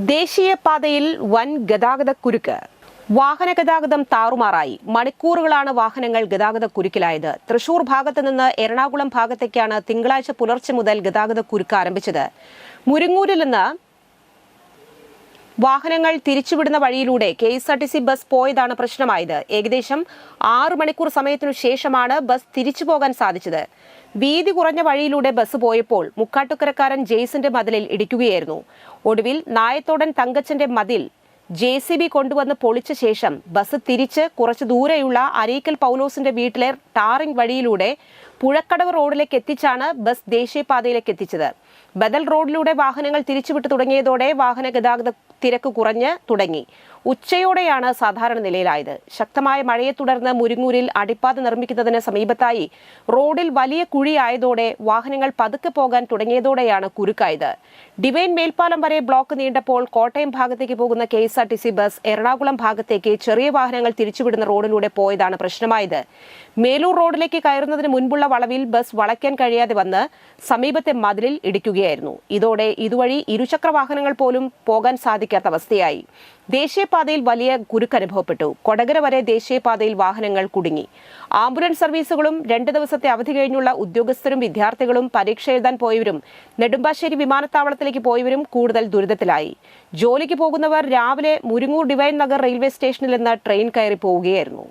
ദേശീയപാതയിൽ വൻ ഗതാഗത കുരുക്ക്. വാഹന ഗതാഗതം താറുമാറായി. മണിക്കൂറുകളാണ് വാഹനങ്ങൾ ഗതാഗത കുരുക്കിലായത്. തൃശൂർ ഭാഗത്ത് നിന്ന് എറണാകുളം ഭാഗത്തേക്കാണ് തിങ്കളാഴ്ച പുലർച്ചെ മുതൽ ഗതാഗത കുരുക്ക് ആരംഭിച്ചത്. മുരിങ്ങൂരിൽ നിന്ന് വാഹനങ്ങൾ തിരിച്ചുവിടുന്ന വഴിയിലൂടെ K S R T C bus പോയതാണ് പ്രശ്നമായത്. ഏകദേശം ആറു മണിക്കൂർ സമയത്തിനു ശേഷമാണ് ബസ് തിരിച്ചു പോകാൻ സാധിച്ചത്. വീതി കുറഞ്ഞ വഴിയിലൂടെ ബസ് പോയപ്പോൾ മുക്കാട്ടുക്കരക്കാരൻ ജെയ്സിന്റെ മതിലിൽ ഇടിക്കുകയായിരുന്നു. ഒടുവിൽ നായത്തോടൻ തങ്കച്ചന്റെ മതിൽ ജെ സി ബി കൊണ്ടുവന്ന് പൊളിച്ച ശേഷം ബസ് തിരിച്ച് കുറച്ച് ദൂരെയുള്ള അരീക്കൽ പൗലോസിന്റെ വീട്ടിലെ ടാറിംഗ് വഴിയിലൂടെ പുഴക്കടവ് റോഡിലേക്ക് എത്തിച്ചാണ് ബസ് ദേശീയപാതയിലേക്ക് എത്തിച്ചത്. ബദൽ റോഡിലൂടെ വാഹനങ്ങൾ തിരിച്ചുവിട്ടു തുടങ്ങിയതോടെ വാഹന ഗതാഗത തിരക്ക് കുറഞ്ഞ് തുടങ്ങി. ഉച്ചയോടെയാണ് സാധാരണ നിലയിലായത്. ശക്തമായ മഴയെ തുടർന്ന് മുരിങ്ങൂരിൽ അടിപ്പാത നിർമ്മിക്കുന്നതിന് സമീപത്തായി റോഡിൽ വലിയ കുഴിയായതോടെ വാഹനങ്ങൾ പതുക്കെ പോകാൻ തുടങ്ങിയതോടെയാണ് കുരുക്കായത്. ഡിവൈൻ മേൽപ്പാലം വരെ ബ്ലോക്ക് നീണ്ടപ്പോൾ കോട്ടയം ഭാഗത്തേക്ക് പോകുന്ന K S R T C bus Ernakulam ഭാഗത്തേക്ക് ചെറിയ വാഹനങ്ങൾ തിരിച്ചുവിടുന്ന റോഡിലൂടെ പോയതാണ് പ്രശ്നമായത്. മേലൂർ റോഡിലേക്ക് കയറുന്നതിന് മുൻപുള്ള വളവിൽ ബസ് വളയ്ക്കാൻ കഴിയാതെ വന്ന് സമീപത്തെ മതിലിൽ ഇടിക്കുകയായിരുന്നു. ഇതോടെ ഇതുവഴി ഇരുചക്ര വാഹനങ്ങൾ പോലും പോകാൻ സാധിക്കാത്ത അവസ്ഥയായി. ദേശീയപാതയിൽ വലിയ കുരുക്ക് അനുഭവപ്പെട്ടു. കൊടകര വരെ ദേശീയപാതയിൽ വാഹനങ്ങൾ കുടുങ്ങി. ആംബുലൻസ് സർവീസുകളും രണ്ട് ദിവസത്തെ അവധി കഴിഞ്ഞുള്ള ഉദ്യോഗസ്ഥരും വിദ്യാർത്ഥികളും പരീക്ഷ എഴുതാൻ പോയവരും നെടുമ്പാശ്ശേരി വിമാനത്താവളത്തിലേക്ക് പോയവരും കൂടുതൽ ദുരിതത്തിലായി. ജോലിക്ക് പോകുന്നവർ രാവിലെ മുരിങ്ങൂർ ഡിവൈൻ നഗർ റെയിൽവേ സ്റ്റേഷനിൽ നിന്ന് ട്രെയിൻ കയറി പോവുകയായിരുന്നു.